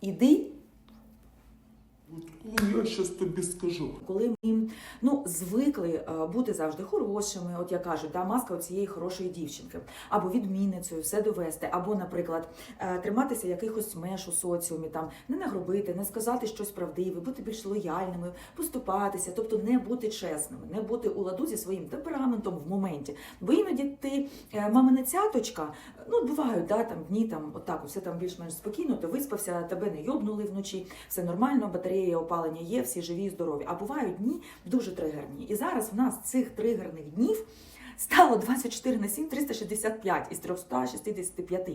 Іди я щас тобі скажу. коли ми ну, звикли е, бути завжди хорошими, от як кажуть, да, маска цієї хорошої дівчинки, або відмінницею, все довести, або, наприклад, е, триматися якихось меж у соціумі, там не нагробити, не сказати щось правдиве, бути більш лояльними, поступатися, тобто не бути чесними, не бути у ладу зі своїм темпераментом в моменті. Бо іноді ти е, мамина цяточка, ну бувають да, там дні, там отак, все там більш-менш спокійно, ти виспався, тебе не йобнули вночі, все нормально, батарея опалення є, всі живі, здорові. А бувають дні дуже тригерні. І зараз в нас цих тригерних днів. Стало 24 на 7, 365 із 365.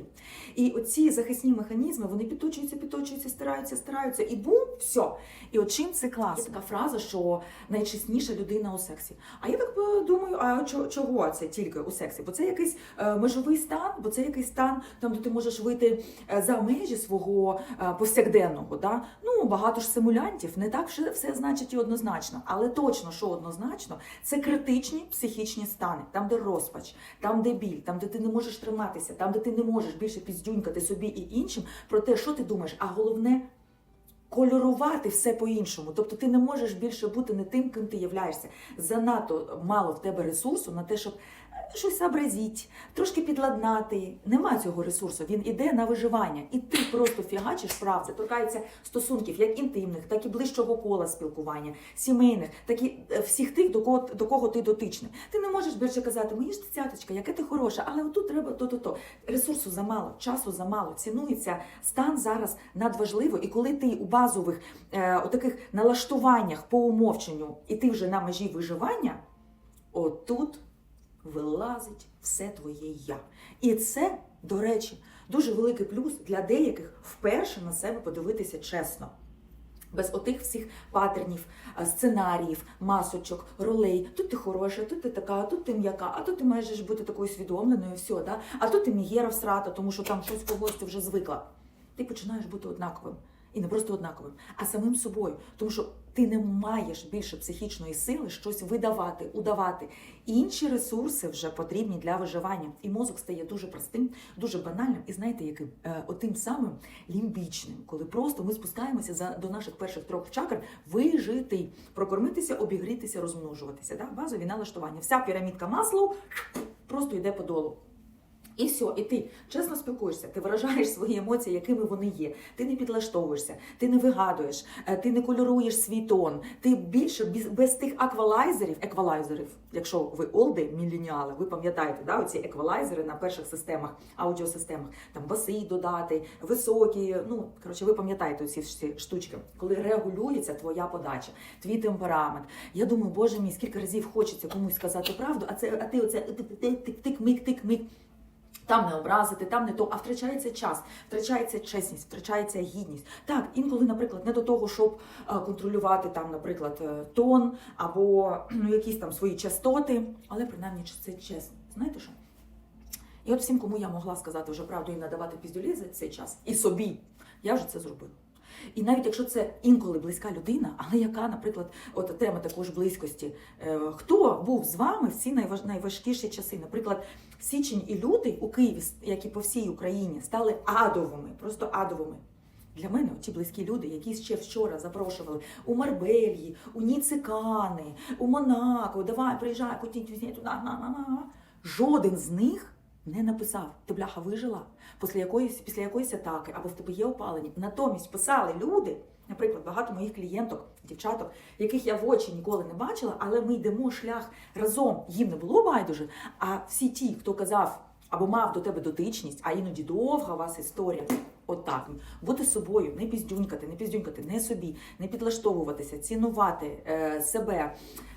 І оці захисні механізми вони підточуються, підточуються, стираються, стираються, і бум, все. І от чим це класно? Є така фраза, що найчесніша людина у сексі. А я так е, думаю, а чого це тільки у сексі? Бо це якийсь е, межовий стан, бо це якийсь стан, там де ти можеш вийти е, за межі свого повсякденного. Да? Ну багато ж симулянтів, не так все, все значить і однозначно, але точно, що однозначно, це критичні психічні стани, там, де розпач, там, де біль, там, де ти не можеш триматися, там, де ти не можеш більше піздюнькати собі і іншим про те, що ти думаєш, а головне. Кольорувати все по-іншому, тобто ти не можеш більше бути не тим, ким ти являєшся. Занадто мало в тебе ресурсу на те, щоб щось сообразити, трошки підладнати. Нема цього ресурсу. Він іде на виживання, і ти просто фігачиш прав. Торкається стосунків, як інтимних, так і ближчого кола спілкування, сімейних, так і е, всіх тих, до кого до кого ти дотичний. Ти не можеш більше казати, мені ж цяточка, яке ти хороша, але отут треба то-то то. Ресурсу замало, часу замало. Цінується стан зараз надважливо. І коли ти у базових е, таких налаштуваннях по умовченню, і ти вже на межі виживання, отут вилазить все твоє я. І це, до речі, дуже великий плюс для деяких вперше на себе подивитися чесно. Без отих всіх патернів, сценаріїв, масочок, ролей. Тут ти хороша, тут ти така, тут ти м'яка, а тут ти маєш бути такою свідомленою, все, да? а тут ти мігера всрата, тому що там щось когось ти вже звикла. Ти починаєш бути однаковим. І не просто однаковим, а самим собою. Тому що ти не маєш більше психічної сили щось видавати, удавати. Інші ресурси вже потрібні для виживання. І мозок стає дуже простим, дуже банальним. І знаєте, яким Е, отим самим лімбічним, коли просто ми спускаємося за до наших перших трьох чакр вижити, прокормитися, обігрітися, розмножуватися. Да? Базові налаштування. Вся пірамідка маслу просто йде по долу. І все, і ти чесно спілкуєшся, ти виражаєш свої емоції, якими вони є. Ти не підлаштовуєшся, ти не вигадуєш, е, ти не кольоруєш свій тон. Ти більше без, без тих аквалайзерів, еквалайзерів, якщо ви олди, міленіали, ви пам'ятаєте, да, оці еквалайзери на перших системах, аудіосистемах, там баси додати, високі. Ну коротше, ви пам'ятаєте ці всі штучки, коли регулюється твоя подача, твій темперамент. Я думаю, боже мій, скільки разів хочеться комусь сказати правду, а це а ти оце тик-тик-мик, тик-мик. Там не образити, там не то, а втрачається час, втрачається чесність, втрачається гідність. Так, інколи, наприклад, не до того, щоб е, контролювати там, наприклад, е, тон або ну, якісь там свої частоти, але принаймні це чесно. Знаєте що? І от всім, кому я могла сказати вже правду і надавати піздюлі за цей час, і собі, я вже це зробила. І навіть якщо це інколи близька людина, але яка, наприклад, от тема також близькості, е, хто був з вами в ці найваж, найважкіші часи? Наприклад, січень і лютий у Києві, як і по всій Україні, стали адовими, просто адовими. Для мене ті близькі люди, які ще вчора запрошували у Марбельї, у Ніцикани, у Монако, давай приїжджай, кутіть візні туди. Жоден з них не написав, ти бляха вижила після якоїсь, після якоїсь атаки, або в тебе є опалення. Натомість писали люди, наприклад, багато моїх клієнток, дівчаток, яких я в очі ніколи не бачила, але ми йдемо шлях разом. Їм не було байдуже. А всі ті, хто казав або мав до тебе дотичність, а іноді довга у вас історія. Отак, бути собою, не піздюнькати, не піздюнькати, не собі, не підлаштовуватися, цінувати е, себе,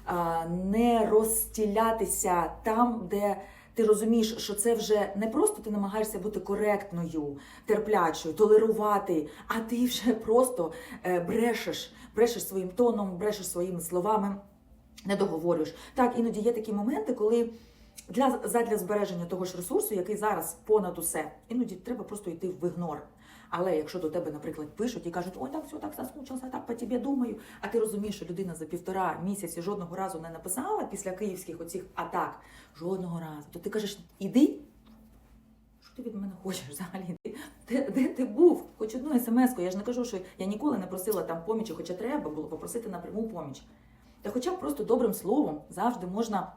е, не розстілятися там, де ти розумієш, що це вже не просто ти намагаєшся бути коректною, терплячою, толерувати, а ти вже просто е, брешеш, брешеш своїм тоном, брешеш своїми словами, не договорюєш. Так, іноді є такі моменти, коли для, задля збереження того ж ресурсу, який зараз понад усе, іноді треба просто йти в ігнор. Але якщо до тебе, наприклад, пишуть і кажуть, ой, так все, так соскучився, так по тебе думаю, а ти розумієш, що людина за півтора місяці жодного разу не написала після київських оцих атак, жодного разу, то ти кажеш, іди, що ти від мене хочеш взагалі? Де, де ти був? Хоч одну смс-ку. Я ж не кажу, що я ніколи не просила там помічі, хоча треба було попросити напряму поміч. Та хоча б просто добрим словом завжди можна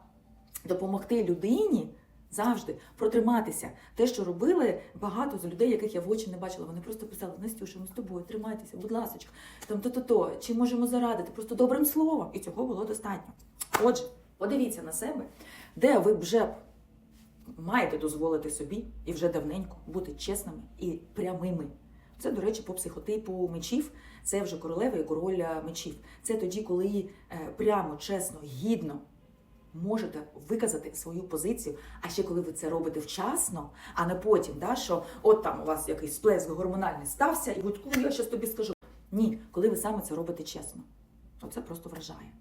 допомогти людині. Завжди протриматися. Те, що робили багато з людей, яких я в очі не бачила. Вони просто писали: Настюша, ми з тобою, тримайтеся, будь ласочка, там то-то-то, чи можемо зарадити, просто добрим словом. І цього було достатньо. Отже, подивіться на себе, де ви вже маєте дозволити собі і вже давненько бути чесними і прямими. Це, до речі, по психотипу мечів. Це вже королева і король е, мечів. Це тоді, коли е, прямо, чесно, гідно можете виказати свою позицію. А ще коли ви це робите вчасно, а не потім, да, що от там у вас якийсь сплеск гормональний стався, і будь-ку, я щось тобі скажу. Ні, коли ви саме це робите чесно. Оце просто вражає.